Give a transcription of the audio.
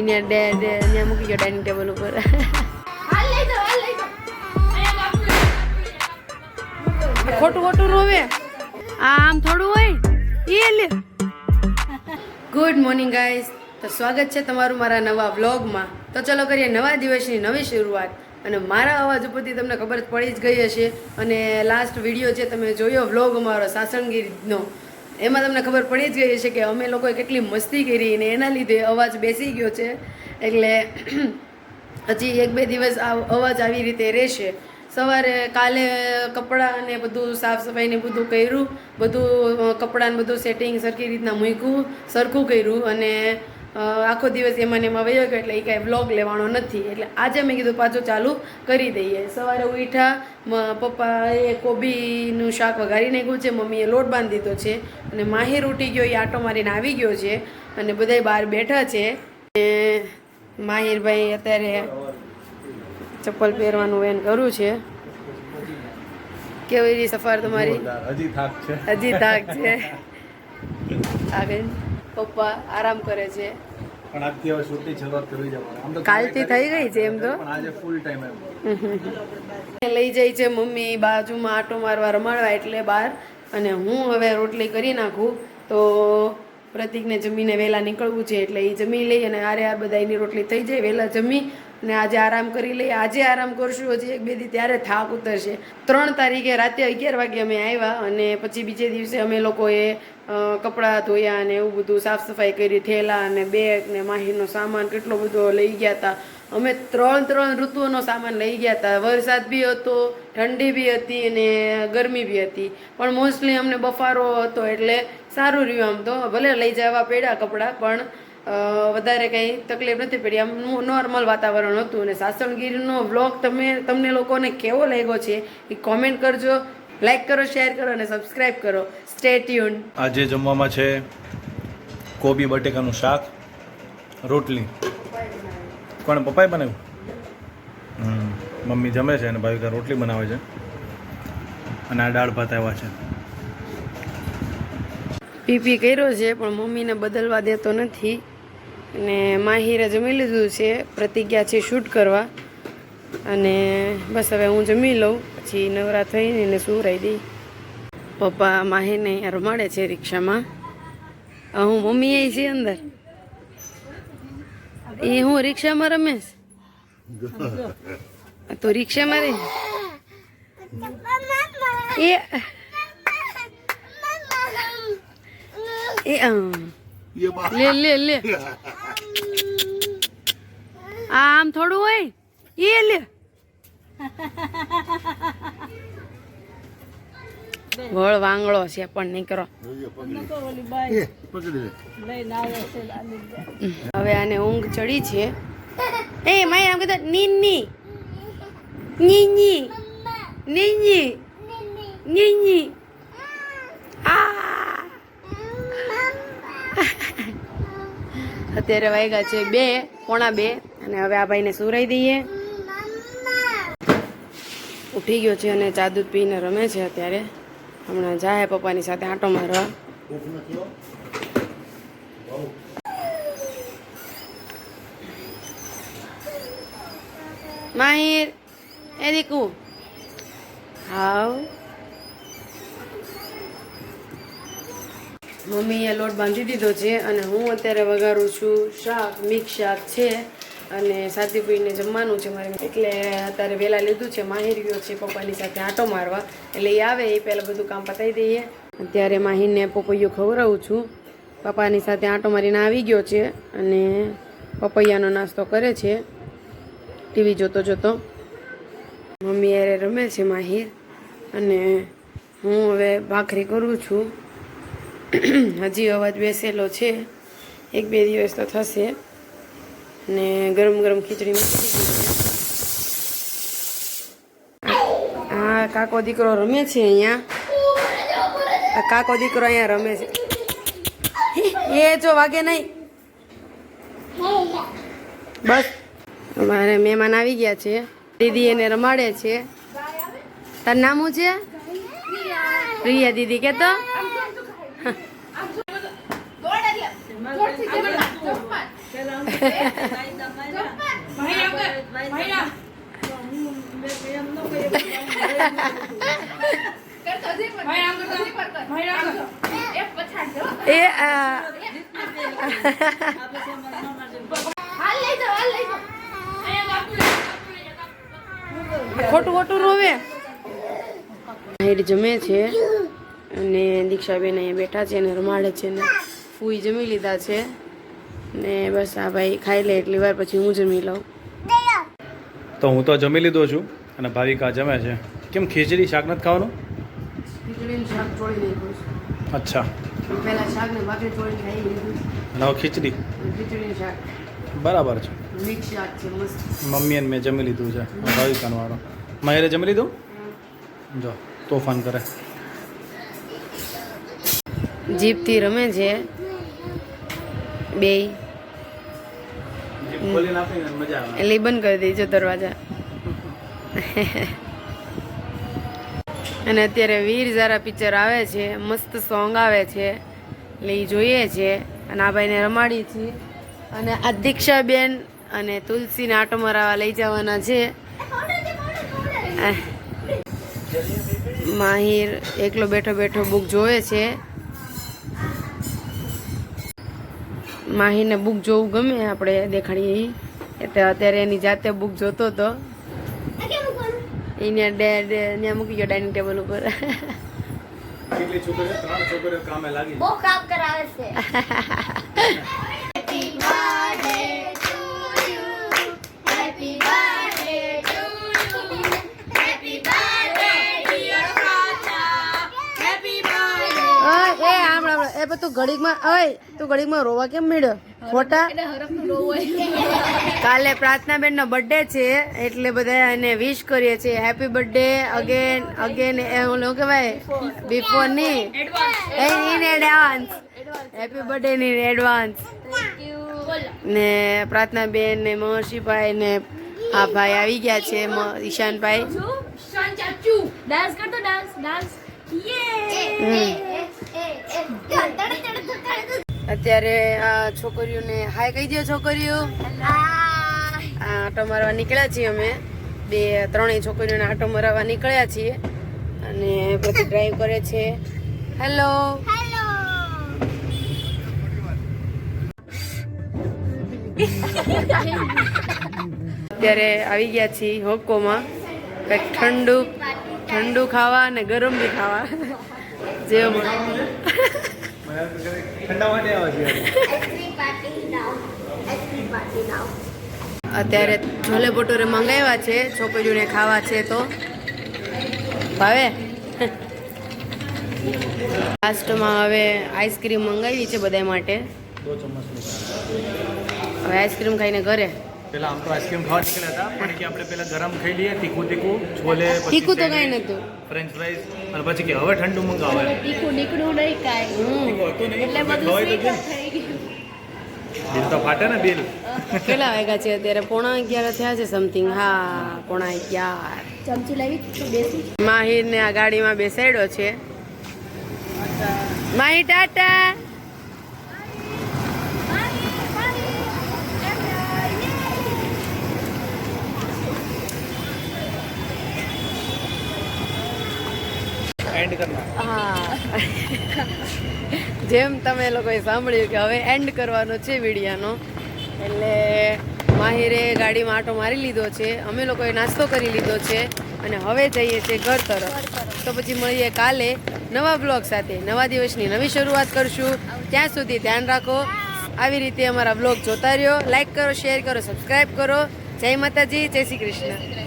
એને ડેડ ત્યાં મૂકી ગયો ડાઇનિંગ ટેબલ ઉપર ખોટું ખોટું રોવે આ આમ થોડું હોય એ લે ગુડ મોર્નિંગ ગાઈસ તો સ્વાગત છે તમારું મારા નવા વ્લોગમાં તો ચલો કરીએ નવા દિવસની નવી શરૂઆત. અને મારા અવાજ ઉપરથી તમને ખબર પડી જ ગઈ હશે. અને લાસ્ટ વીડિયો જે તમે જોયો વ્લોગ અમારો સાસણગીરનો એમાં તમને ખબર પડી જ ગઈ હશે કે અમે લોકોએ કેટલી મસ્તી કરી અને એના લીધે અવાજ બેસી ગયો છે. એટલે હજી એક બે દિવસ આ અવાજ આવી રીતે રહેશે. સવારે કાલે કપડાં ને બધું સાફ સફાઈ ને બધું કર્યું, બધું કપડાં બધું સેટિંગ સરખી રીતના મૂક્યું, સરખું કર્યું અને આખો દિવસ એમાં એમાં વયો ગયો એટલે એ કાંઈ વ્લોગ લેવાનો નથી. એટલે આજે મેં કીધું પાછું ચાલુ કરી દઈએ. સવારે ઉઠા પપ્પાએ કોબીનું શાક વઘારી નાખ્યું છે મમ્મીએ લોટ બાંધી દીધો છે અને માહિર ઉઠી ગયો એ આટો મારીને આવી ગયો છે અને બધાય બહાર બેઠા છે. ને માહિરભાઈ અત્યારે ચપ્પલ પહેરવાનું એન કરું છે. કેવી રીતે સફર તમારી? હજી થાક છે. હજી તાક છે. આગળ. પપ્પા આરામ કરે છે. પણ આજથી હવે શૂટની શરૂઆત કરવી જવાનું કાલથી થઈ ગઈ છે એમ તો? પણ આજે ફૂલ ટાઈમ એમ. લઈ જાય છે મમ્મી બાજુમાં આટો મારવા રમાડવા એટલે બહાર. અને હું હવે રોટલી કરી નાખું. તો પ્રતિકને જમીને વહેલા નીકળવું છે એટલે એ જમી લઈ અને આરે આ બધા એની રોટલી થઈ જાય વહેલા જમી અને આજે આરામ કરી લઈએ. આજે આરામ કરશું, હજી એક બે દી ત્યારે થાક ઉતરશે. ત્રણ તારીખે રાતે અગિયાર વાગે અમે આવ્યા અને પછી બીજે દિવસે અમે લોકોએ કપડાં ધોયા અને એવું બધું સાફ સફાઈ કરી થેલા અને બેગ ને માહીનો સામાન કેટલો બધો લઈ ગયા હતા અમે ત્રણ ત્રણ ઋતુઓનો સામાન લઈ ગયા હતા વરસાદ બી હતો, ઠંડી બી હતી અને ગરમી બી હતી. પણ મોસ્ટલી અમને બફારો હતો એટલે સારું રહ્યું આમ તો. ભલે લઈ જવા પડ્યા કપડાં, પણ વધારે કંઈ તકલીફ નથી પડી. આમ નોર્મલ વાતાવરણ હતું અને સાસણગીરનો વ્લોગ તમે તમને લોકોને કેવો લાગ્યો છે એ કોમેન્ટ કરજો લાઈક કરો શેર કરો અને સબસ્ક્રાઈબ કરો. સ્ટે ટ્યુન આજે જમવામાં છે કોબી બટેકાનું શાક રોટલી. કોણ પપ્પાએ બનાવ્યું? મમ્મી જમે છે અને ભાવિકા રોટલી બનાવે છે. અને આ દાળ ભાત આવ્યા છે. પીપી કર્યો છે પણ મમ્મીને બદલવા દેતો નથી. અને માહિરે જમી લીધું છે પ્રતિજ્ઞા છે શૂટ કરવા. અને બસ હવે હું જમી લઉં પછી નવરા થઈને એને સુવરાઈ દઈ. પપ્પા માહીને અહીંયા રમાડે છે રિક્ષામાં. હું મમ્મી આવી છે અંદર. એ હું રિક્ષામાં રમેશ તો રિક્ષામાં રે એ એ લે લે લે. આમ થોડું હોય એ લે. વળ વાંગળો છે પણ નહીં કરો હવે આને ઊંઘ ચડી છે. એ માય આમ કીધું નીની નીની. નીની નીની. આ અત્યારે વાગ્યા છે બે પોણા બે. અને હવે આ ભાઈને સુરાઈ દઈએ. ઉઠી ગયો છે અને ચા દૂધ પીને રમે છે અત્યારે. હમણાં જાય પપ્પાની સાથે આંટો મારવા. માહિર, એ દીકુ. હાવ. મમ્મીએ લોટ બાંધી દીધો છે અને હું અત્યારે વઘારું છું શાક, મિક્સ શાક છે. અને સાદીભાઈને જમવાનું છે મારે. એટલે અત્યારે વહેલા લીધું છે, માહિર ગયો છે પપ્પાની સાથે આંટો મારવા. એટલે એ આવે, એ પહેલાં બધું કામ પતાવી દઈએ. અત્યારે માહિરને પપૈયું ખવડાવું છું. પપ્પાની સાથે આંટો મારીને આવી ગયો છે અને પપૈયાનો નાસ્તો કરે છે. ટીવી જોતો જોતો. મમ્મી યારે રમે છે માહિર. અને હું હવે ભાખરી કરું છું. હજી અવાજ બેસેલો છે. એક બે દિવસ તો થશે. અને ગરમ ગરમ ખીચડી મૂકી દીધી છે. કાકો દીકરો રમે છે અહીંયા. કાકો દીકરો અહીંયા રમે છે. એ જો વાગે નહીં. બસ. અમારે મહેમાન આવી ગયા છે. દીદી એને રમાડે છે. તાર નામ શું છે? પ્રિયા દીદી કે તો? એ ખોટું ખોટું રોવે. હેડ જમે છે અને દીક્ષાબેન અહીંયા બેઠા છે અને રમાડે છે ને ફૂઈ જમી લીધા છે. ને બસ આ ભાઈ ખાઈ લે એટલી વાર પછી હું જમી લઉં. તો હું તો જમી લીધો છું અને ભાવિકા જમે છે. કેમ ખીચડી શાક નથી ખાવાનું? અચ્છા. છે પહેલા શાક ને ભાખરી ચોળી ખાઈ લીધું. અને હવે ખીચડી? બરાબર છે. મિક્સ શાક છે મસ્ત. મમ્મી અને મેં જમી લીધું છે ભાવિકાનો વાળો માયરે જમી લીધું? જો તોફાન કરે. જીપથી રમે છે. બે. એટલે બંધ કરી દેજો દરવાજા. અને અત્યારે વીર ઝારા પિક્ચર આવે છે મસ્ત સોંગ આવે છે. એટલે એ જોઈએ છે. અને આ ભાઈને રમાડીએ છીએ અને આ દીક્ષાબેન અને તુલસીને આટો મરાવા લઈ જવાના છે. માહિર એકલો બેઠો બેઠો બુક જોવે છે. માહીને બુક જોવું ગમે આપણે દેખાડીએ એટલે અત્યારે એની જાતે બુક જોતો હતો એને ત્યાં મૂકી ગયો ડાઇનિંગ ટેબલ ઉપર. કેટલી છોકરીઓ? ત્રણ છોકરીઓ કામે લાગી. બહુ કામ કરાવે છે. તું ઘડીકમાં આવે તું ઘડીકમાં રોવા કેમ મળ્યો? ખોટા? કાલે પ્રાર્થનાબેન નો બર્થડે છે એટલે બધા એને વિશ કરીએ છીએ. હેપી બર્થડે અગેન અગેન એ ઓલું કહેવાય? બિફોરની. ઇન એડવાન્સ હેપી બર્થડે ની એડવાન્સ ને પ્રાર્થના બેન ને મહર્ષિભાઈ ને આ ભાઈ આવી ગયા છે ઈશાનભાઈ. ડાન્સ કરતો ડાન્સ ડાન્સ. અત્યારે આ છોકરીઓને હાય કહી દો છોકરીઓ. આટો મારવા નીકળ્યા છીએ અમે. બે, ત્રણેય છોકરીઓને આટો મારવા નીકળ્યા છીએ. અને પછી ડ્રાઈવ કરે છે. હેલો અત્યારે આવી ગયા છીએ હોકોમાં. કંઈક ઠંડુ ઠંડુ ખાવા અને ગરમ બી ખાવા. અત્યારે છોલે ભટુરે મંગાવ્યા છે, છોકરીઓને ખાવા છે તો. ભાવે? લાસ્ટમાં હવે આઈસ્ક્રીમ મંગાવી છે બધા માટે. હવે આઈસ્ક્રીમ ખાઈને ઘરે. પેલા આમ તો આઈસ્ક્રીમ ખાવા નીકળ્યા હતા પણ કે આપણે પેલા ગરમ ખાઈ લઈએ તીખું તીખું છોલે તીખું તો કાંઈ નતું ફ્રેન્ચ ફ્રાઈઝ અને પછી કે હવે ઠંડુ મંગાવે તીખું નીકળ્યું નહીં કાય હતું નહીં એટલે બધું સ્વીટ થઈ ગયું. બિલ તો ફાટે ને બિલ. કેટલા વાગ્યા છે અત્યારે? પોણા અગિયાર થયા છે સમથિંગ હા પોણા અગિયાર. ચમચી લાવી બેસી બેસી. માહિરને આ ગાડીમાં બેસાડ્યો છે. માહી ટાટા. એન્ડ કરના હા. જેમ તમે લોકોએ સાંભળ્યું કે હવે એન્ડ કરવાનો છે વિડીયાનો. એટલે માહિરે ગાડીમાં આટો મારી લીધો છે. અમે લોકોએ નાસ્તો કરી લીધો છે. અને હવે જઈએ છીએ ઘર તરફ. તો પછી મળીએ કાલે નવા બ્લોગ સાથે. નવા દિવસની નવી શરૂઆત કરશું. ત્યાં સુધી ધ્યાન રાખો. આવી રીતે અમારા બ્લોગ જોતા રહ્યો. લાઈક કરો શેર કરો સબસ્ક્રાઈબ કરો. જય માતાજી, જય શ્રી કૃષ્ણ.